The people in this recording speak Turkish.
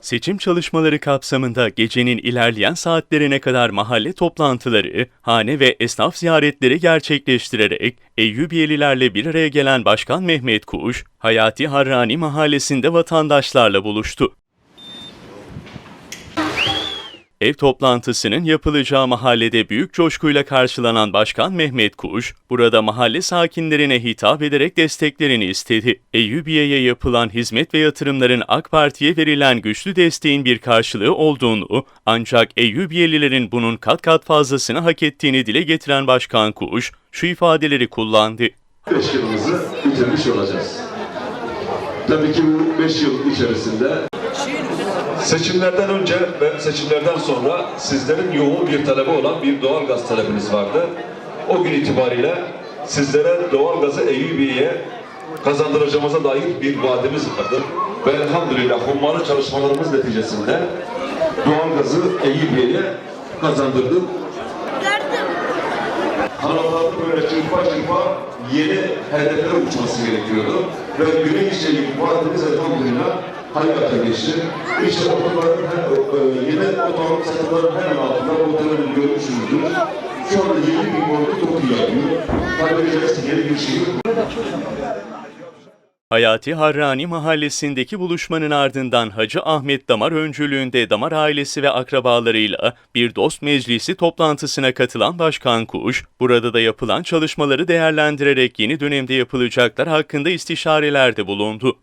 Seçim çalışmaları kapsamında gecenin ilerleyen saatlerine kadar mahalle toplantıları, hane ve esnaf ziyaretleri gerçekleştirerek Eyyubiyelilerle bir araya gelen Başkan Mehmet Kuş, Hayati Harrani mahallesinde vatandaşlarla buluştu. Ev toplantısının yapılacağı mahallede büyük coşkuyla karşılanan Başkan Mehmet Kuş, burada mahalle sakinlerine hitap ederek desteklerini istedi. Eyyubiye'ye yapılan hizmet ve yatırımların AK Parti'ye verilen güçlü desteğin bir karşılığı olduğunu, ancak Eyyubiyelilerin bunun kat kat fazlasını hak ettiğini dile getiren Başkan Kuş, şu ifadeleri kullandı. 5 yılımızı bitirmiş olacağız. Tabii ki bu 5 yıl içerisinde seçimlerden önce ve seçimlerden sonra sizlerin yoğun bir talebi olan bir doğalgaz talebiniz vardı. O gün itibariyle sizlere doğalgazı Eyyubiye'ye kazandıracağımıza dair bir vaadimiz vardı. Ve elhamdülillah hummalı çalışmalarımız neticesinde doğalgazı Eyyubiye'ye kazandırdık. kanallarda böyle çırpa çırpa yeni hedeflere uçması gerekiyordu. Ve güneş yeni vaadimiz elhamdülillah hayata geçti. İşte otoların hem, e, yeni otomobil satımların hemen altında otomobil görmüşsünüzdür. Şu anda yeni bir boyutu çok iyi yapıyor. Tabii ki yeni bir şehir Hayati Harrani mahallesindeki buluşmanın ardından Hacı Ahmet Damar öncülüğünde Damar ailesi ve akrabalarıyla bir dost meclisi toplantısına katılan Başkan Kuş, burada da yapılan çalışmaları değerlendirerek yeni dönemde yapılacaklar hakkında istişarelerde bulundu.